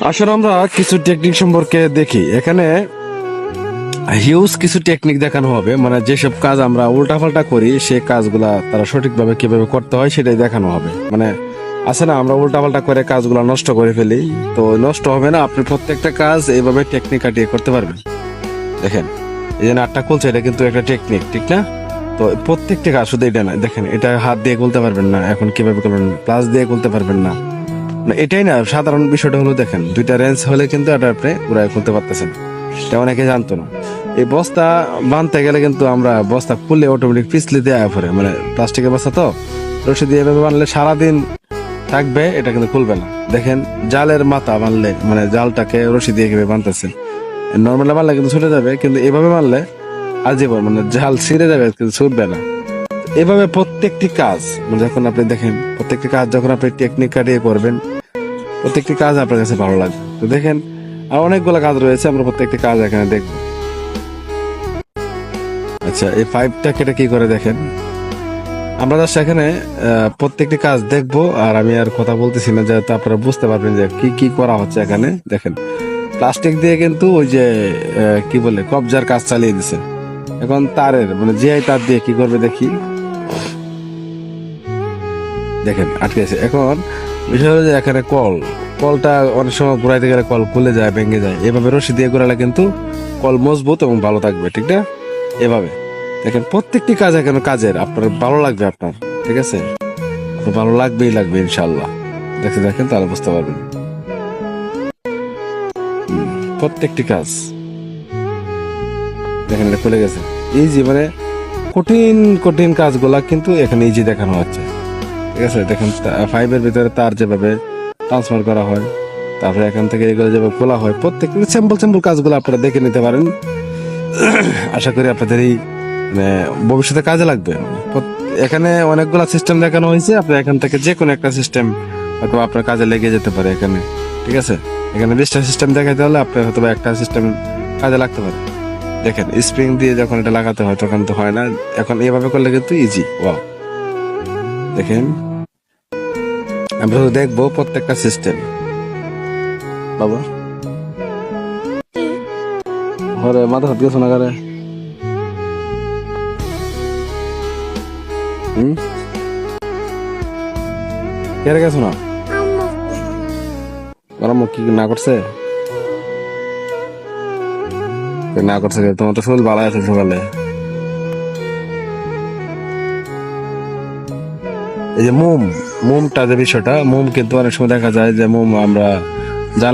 আসলে আমরা কিছু টেকনিক সম্পর্কে দেখি। এখানে হিউজ কিছু টেকনিক দেখানো হবে। মানে যেসব কাজ আমরা উল্টাপাল্টা করি সেই কাজগুলা তারা সঠিকভাবে কীভাবে করতে হয় সেটাই দেখানো হবে। মানে আছে না, আমরা উল্টাপাল্টা করে কাজগুলো নষ্ট করে ফেলি। তো নষ্ট হবে না, আপনি প্রত্যেকটা কাজ এইভাবে টেকনিক কাটিয়ে করতে পারবেন। দেখেন, এই যে নাটটা খুলছে, এটা কিন্তু একটা টেকনিক ঠিক না? তো প্রত্যেকটা কাজ শুধু এটা না, দেখেন, এটা হাত দিয়ে খুলতে পারবেন না, এখন কীভাবে করবেন? প্লাস দিয়ে খুলতে পারবেন না। না, এটাই না, সাধারণ বিষয়টা হলো দেখেন, দুইটা রেঞ্জ হলে কিন্তু এটা আপনি পুরাই খুলতে পারতেছেন এটা অনেকে জানতো না। এই বস্তা বানতে গেলে কিন্তু আমরা বস্তা খুললে অটোমেটিক পিছলে দেওয়া পরে মানে প্লাস্টিকের বস্তা তো, রশি দিয়ে এভাবে বানলে সারাদিন থাকবে, এটা কিন্তু খুলবে না। দেখেন, জালের মাথা বানলে মানে জালটাকে রশি দিয়ে কীভাবে বানতেছে। নর্মাল মারলে কিন্তু ছুটে যাবে, কিন্তু এভাবে মারলে আজীবন মানে জাল ছিঁড়ে যাবে, কিন্তু ছুটবে না। এভাবে প্রত্যেকটি কাজ মানে যখন আপনি দেখেন, প্রত্যেকটি কাজ যখন আপনি টেকনিক কাটিয়ে করবেন, প্রত্যেকটি কাজ আপনার কাছে ভালো লাগবে। তো দেখেন, আর অনেকগুলো কাজ রয়েছে, আমরা প্রত্যেকটি কাজ এখানে দেখব। আচ্ছা এই পাইপটা কেটে কি করে দেখেন? আমরা জাস্ট এখানে প্রত্যেকটি কাজ দেখব, আর আমি আর কথা বলতেছি না যাতে আপনারা বুঝতে পারবেন যে কি কি করা হচ্ছে এখানে। দেখেন প্লাস্টিক দিয়ে কিন্তু ওই যে কি বলে, কবজার কাজ চালিয়ে দিছে। এখন তারের মানে জিআই তার দিয়ে কি করবে দেখি। দেখেন, আটকে আছে। এখন বিষয় হলো যে এখানে কল, কলটা অনেক সময় ঘুরাইতে গেলে কল খুলে যায়, ভেঙে যায়। এভাবে রশি দিয়ে ঘোরালে কিন্তু কল মজবুত এবং ভালো থাকবে, ঠিক না? এভাবে। দেখেন, প্রত্যেকটি কাজ এখানে কাজের। আপনার ভালো লাগবে আপনার, ঠিক আছে? ভালো লাগবেই লাগবে ইনশাল্লাহ দেখে দেখেন তাহলে বুঝতে পারবেন। প্রত্যেকটি কাজ। দেখেন, এটা খুলে গেছে। ইজি মানে কঠিন কঠিন কাজগুলা কিন্তু এখানে ইজি দেখানো হচ্ছে। ঠিক আছে দেখেন ফাইভের ভিতরে তার যেভাবে ট্রান্সফার করা হয়, তারপরে এখান থেকে এগুলো যেভাবে খোলা হয়, প্রত্যেক স্যাম্পল স্যাম্পল কাজগুলো আপনারা দেখে নিতে পারেন। আশা করি আপনাদের এই মানে ভবিষ্যতে কাজে লাগবে। এখানে অনেকগুলো সিস্টেম দেখানো হয়েছে আপনি এখান থেকে যে কোনো একটা সিস্টেম হয়তো আপনার কাজে লেগে যেতে পারে এখানে। ঠিক আছে? এখানে বিশটা সিস্টেম দেখাইতে হলে আপনার হয়তো একটা সিস্টেম কাজে লাগতে পারে। দেখেন স্প্রিং দিয়ে যখন এটা লাগাতে হয়, তখন তো হয় না। এখন এভাবে করলে কিন্তু ইজি ওয়াও দেখেন। আমরা শুধু দেখব প্রত্যেকটা সিস্টেম বাবা। ঘরে মাথা হাত গেছো না ঘরে? হুম? কেড়ে গেছো না? ওরা মুখ কি না করছে? না করছে তোমার তো শরীর ভালো আছে সকালে। এই যে মোম, মোমটা যে বিষয়টা, মোম কিন্তু অনেক সময় দেখা যায় যে মোম আমরা জ্বালা